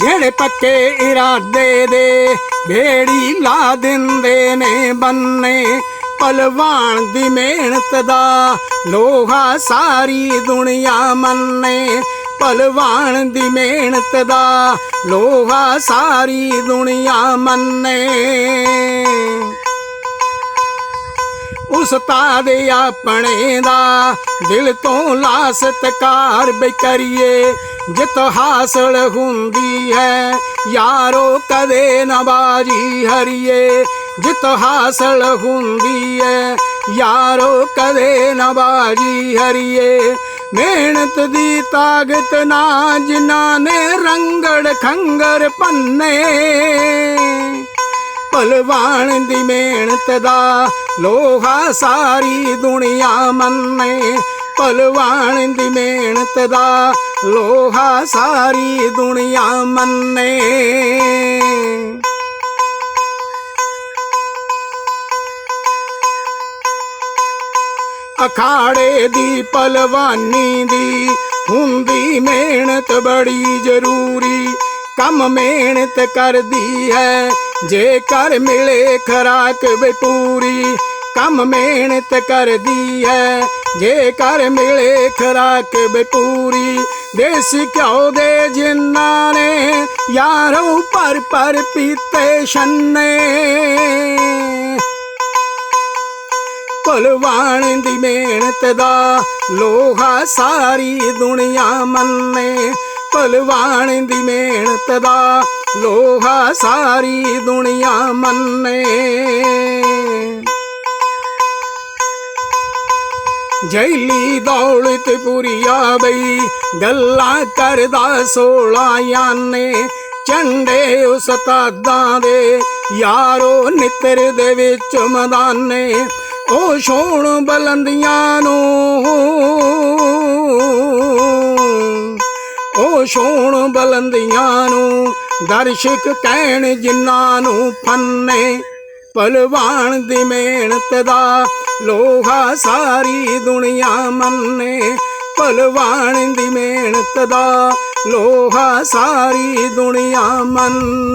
ਜਿਹੜੇ ਪੱਕੇ ਇਰਾਦੇ ਦੇ ਭੇੜੀ ਲਾ ਦਿੰਦੇ ਨੇ ਬੰਨੇ ਪਲਵਾਨ ਦੀ ਮਿਹਨਤ ਦਾ ਲੋਹਾ ਸਾਰੀ ਦੁਨੀਆ ਮੰਨੇ, ਭਲਵਾਨ ਦੀ ਮਿਹਨਤ ਦਾ ਲੋਹਾ ਸਾਰੀ ਦੁਨੀਆ ਮੰਨੇ। ਉਸਤਾਦ ਆਪਣੇ ਦਾ ਦਿਲ ਤੋਂ ਲਾ ਸਤਕਾਰ ਬਈ ਕਰੀਏ। ਜਿਤ ਹਾਸਲ ਹੁੰਦੀ ਹੈ, ਯਾਰੋ ਕਦੇ ਨਾ ਬਾਜੀ ਹਰੀਏ। ਜਿਤ ਹਾਸਲ ਹੁੰਦੀ ਹੈ, ਯਾਰੋ ਕਦੇ ਨਾ ਬਾਜੀ ਹਰੀਏ। ਮਿਹਨਤ ਦੀ ਤਾਕਤ ਨਾ ਜਿਨ੍ਹਾਂ ਨੇ ਰੰਗੜ ਖੰਗਰ ਪੰਨੇ। ਭਲਵਾਨ ਦੀ ਮਿਹਨਤ ਦਾ ਲੋਹਾ ਸਾਰੀ ਦੁਨੀਆ ਮੰਨੇ। ਭਲਵਾਨ ਦੀ ਮਿਹਨਤ ਦਾ ਲੋਹਾ ਸਾਰੀ ਦੁਨੀਆ ਮੰਨੇ। ਅਖਾੜੇ ਦੀ ਪਲਵਾਨੀ ਦੀ ਹੁੰਦੀ ਮਿਹਨਤ ਬੜੀ ਜ਼ਰੂਰੀ। ਕੰਮ ਮਿਹਨਤ ਕਰਦੀ ਹੈ ਜੇ ਕਰ ਮਿਲੇ ਖਰਾਕ ਵੇ ਪੂਰੀ, ਕੰਮ ਮਿਹਨਤ ਕਰਦੀ ਹੈ। ਜੇ ਕਰ ਮਿਲੇ ਖਰਾਕ ਵੇ ਪੂਰੀ, ਦੇਸੀ ਘਿਓ ਦੇ ਜਿਨ੍ਹਾਂ ਨੇ, ਯਾਰੋ ਪਰ ਪਰ ਪੀਤੇ ਛੰਨੇ। ਭਲਵਾਨ ਦੀ ਮਿਹਨਤ ਦਾ ਲੋਹਾ ਸਾਰੀ ਦੁਨੀਆ ਮੰਨੇ। ਭਲਵਾਨ ਦੀ ਮਿਹਨਤ ਦਾ ਲੋਹਾ ਸਾਰੀ ਦੁਨੀਆ ਮੰਨੇ। ਜੈਲੀ ਦੌਲਤ ਪੁਰੀਆ ਬਈ, ਗੱਲਾਂ ਕਰਦਾ ਸੋਲਾ ਯਾਨੇ। ਚੰਡੇ ਉਸਤਾਦਾਂ ਦੇ, ਯਾਰੋ ਨਿੱਤਰ ਦੇ ਵਿੱਚ ਮਦਾਨੇ। ਉਹ ਛੋਣ ਬਲੰਦੀਆਂ ਨੂੰ, ਉਹ ਛੋਣ ਬਲੰਦੀਆਂ ਨੂੰ ਦਰਸ਼ਕ ਕਹਿਣ ਜਿਨ੍ਹਾਂ ਨੂੰ ਫੰਨੇ, ਭਲਵਾਨ ਦੀ ਮਿਹਨਤ ਦਾ ਲੋਹਾ ਸਾਰੀ ਦੁਨੀਆ ਮੰਨੇ, ਭਲਵਾਨ ਦੀ ਮਿਹਨਤ ਦਾ ਲੋਹਾ ਸਾਰੀ ਦੁਨੀਆ ਮੰਨੇ